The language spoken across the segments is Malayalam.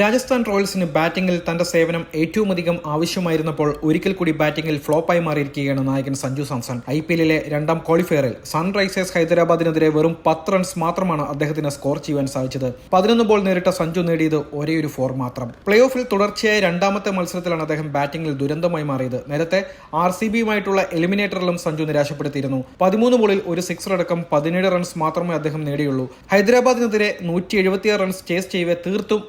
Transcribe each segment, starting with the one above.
രാജസ്ഥാൻ റോയൽസിന് ബാറ്റിംഗിൽ തന്റെ സേവനം ഏറ്റവും അധികം ആവശ്യമായിരുന്നപ്പോൾ ഒരിക്കൽ കൂടി ബാറ്റിംഗിൽ ഫ്ലോപ്പായി മാറിയിരിക്കുകയാണ് നായകൻ സഞ്ജു സാംസൺ. ഐ പി എല്ലിലെ രണ്ടാം ക്വാളിഫയറിൽ സൺറൈസേഴ്സ് ഹൈദരാബാദിനെതിരെ വെറും പത്ത് റൺസ് മാത്രമാണ് അദ്ദേഹത്തിന് സ്കോർ ചെയ്യുവാൻ സാധിച്ചത്. പതിനൊന്ന് ബോൾ നേരിട്ട സഞ്ജു നേടിയത് ഒരേ ഒരു ഫോർ മാത്രം. പ്ലേ ഓഫിൽ തുടർച്ചയായ രണ്ടാമത്തെ മത്സരത്തിലാണ് അദ്ദേഹം ബാറ്റിംഗിൽ ദുരന്തമായി മാറിയത്. നേരത്തെ ആർ സി ബിയുമായിട്ടുള്ള എലിമിനേറ്ററിലും സഞ്ജു നിരാശപ്പെടുത്തിയിരുന്നു. പതിമൂന്ന് ബോളിൽ ഒരു സിക്സർ അടക്കം പതിനേഴ് റൺസ് മാത്രമേ അദ്ദേഹം നേടിയുള്ളൂ. ഹൈദരാബാദിനെതിരെ നൂറ്റി റൺസ് ചേസ് ചെയ്യവേ തീർത്തും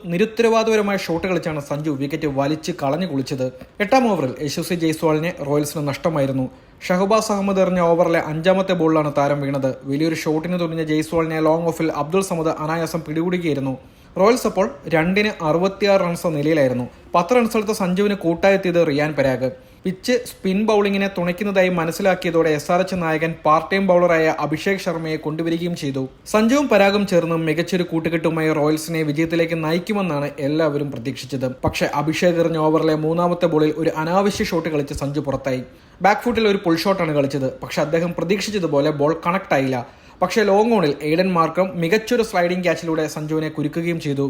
നിരുത്തരവാദപരമായ ഷോട്ട് കളിച്ചാണ് സഞ്ജു വിക്കറ്റ് വലിച്ച് കളഞ്ഞു കുളിച്ചത്. എട്ടാം ഓവറിൽ യശസ്വി ജയ്സ്വാളിനെ റോയൽസിന് നഷ്ടമായിരുന്നു. ഷഹബാസ് അഹമ്മദ് എറിഞ്ഞ ഓവറിലെ അഞ്ചാമത്തെ ബോളിലാണ് താരം വീണത്. വലിയൊരു ഷോട്ടിന് തുനിഞ്ഞ ജയ്സ്വാളിനെ ലോങ് ഓഫിൽ അബ്ദുൾ സമദ് അനായാസം പിടികൂടുകയായിരുന്നു. റോയൽസ് അപ്പോൾ രണ്ടിന് അറുപത്തിയാറ് റൺസ് നിലയിലായിരുന്നു. പത്ത് റൺസ് എടുത്ത സഞ്ജുവിന് കൂട്ടായെത്തിയത് റിയാൻ പരാഗ്. പിച്ച് സ്പിൻ ബൌളിങ്ങിനെ തുണയ്ക്കുന്നതായി മനസ്സിലാക്കിയതോടെ എസ് ആർ എച്ച് നായകൻ പാർട്ട് ടൈം ബൗളറായ അഭിഷേക് ശർമ്മയെ കൊണ്ടുവരികയും ചെയ്തു. സഞ്ജുവും പരാഗും ചേർന്ന് മികച്ചൊരു കൂട്ടുകെട്ടുമായി റോയൽസിനെ വിജയത്തിലേക്ക് നയിക്കുമെന്നാണ് എല്ലാവരും പ്രതീക്ഷിച്ചത്. പക്ഷേ അഭിഷേക് എറിഞ്ഞ ഓവറിലെ മൂന്നാമത്തെ ബോളിൽ ഒരു അനാവശ്യ ഷോട്ട് കളിച്ച് സഞ്ജു പുറത്തായി. ബാക്ക് ഫുട്ടിൽ ഒരു പുൾ ഷോട്ടാണ് കളിച്ചത്. പക്ഷേ അദ്ദേഹം പ്രതീക്ഷിച്ചതുപോലെ ബോൾ കണക്ട് ആയില്ല. പക്ഷേ ലോങ് ഓണിൽ എയ്ഡൻ മാർക്കം മികച്ചൊരു സ്ലൈഡിംഗ് ക്യാച്ചിലൂടെ സഞ്ജുവിനെ കുരുക്കുകയും ചെയ്തു.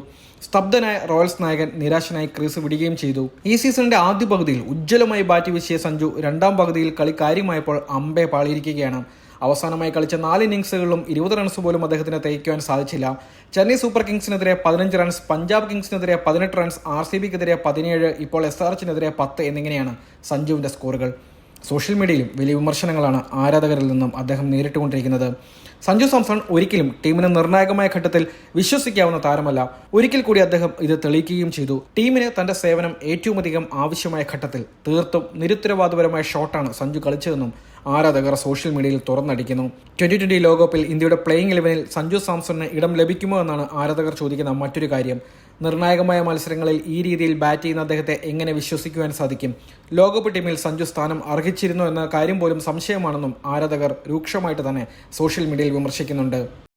സ്തബ്ധനായ റോയൽസ് നായകൻ നിരാശനായി ക്രീസ് വിടുകയും ചെയ്തു. ഈ സീസണിന്റെ ആദ്യ പകുതിയിൽ ഉജ്ജ്വലമായി ബാറ്റ് വീശിയ സഞ്ജു രണ്ടാം പകുതിയിൽ കളി കാര്യമായപ്പോൾ അമ്പെ പാളിയിരിക്കുകയാണ്. അവസാനമായി കളിച്ച നാല് ഇന്നിംഗ്സുകളിലും ഇരുപത് റൺസ് പോലും അദ്ദേഹത്തിന് തയ്ക്കുവാൻ സാധിച്ചില്ല. ചെന്നൈ സൂപ്പർ കിങ്സിനെതിരെ പതിനഞ്ച് റൺസ് പഞ്ചാബ് കിങ്സിനെതിരെ പതിനെട്ട് റൺസ് ആർ സി ബിക്കെതിരെ പതിനേഴ് ഇപ്പോൾ എസ് ആർ എച്ചിനെതിരെ പത്ത് എന്നിങ്ങനെയാണ് സഞ്ജുവിന്റെ സ്കോറുകൾ സോഷ്യൽ മീഡിയയിലും വലിയ വിമർശനങ്ങളാണ് ആരാധകരിൽ നിന്നും അദ്ദേഹം നേരിട്ടുകൊണ്ടിരിക്കുന്നത്. സഞ്ജു സാംസൺ ഒരിക്കലും ടീമിന് നിർണായകമായ ഘട്ടത്തിൽ വിശ്വസിക്കാവുന്ന താരമല്ല. ഒരിക്കൽ കൂടി അദ്ദേഹം ഇത് തെളിയിക്കുകയും ചെയ്തു. ടീമിന് തന്റെ സേവനം ഏറ്റവും അധികം ആവശ്യമായ ഘട്ടത്തിൽ തീർത്തും നിരുത്തരവാദപരമായ ഷോട്ടാണ് സഞ്ജു കളിച്ചതെന്നും ആരാധകർ സോഷ്യൽ മീഡിയയിൽ തുറന്നടിക്കുന്നു. ട്വന്റി ട്വന്റി ലോകകപ്പിൽ ഇന്ത്യയുടെ പ്ലേയിങ് ഇലവനിൽ സഞ്ജു സാംസണിന് ഇടം ലഭിക്കുമോ എന്നാണ് ആരാധകർ ചോദിക്കുന്ന മറ്റൊരു കാര്യം. നിർണായകമായ മത്സരങ്ങളിൽ ഈ രീതിയിൽ ബാറ്റ് ചെയ്യുന്ന അദ്ദേഹത്തെ എങ്ങനെ വിശ്വസിക്കുവാൻ സാധിക്കും? ലോകകപ്പ് ടീമിൽ സഞ്ജു സ്ഥാനം അർഹിച്ചിരുന്നു എന്ന കാര്യം പോലും സംശയമാണെന്നും ആരാധകർ രൂക്ഷമായിട്ട് തന്നെ സോഷ്യൽ മീഡിയയിൽ വിമർശിക്കുന്നുണ്ട്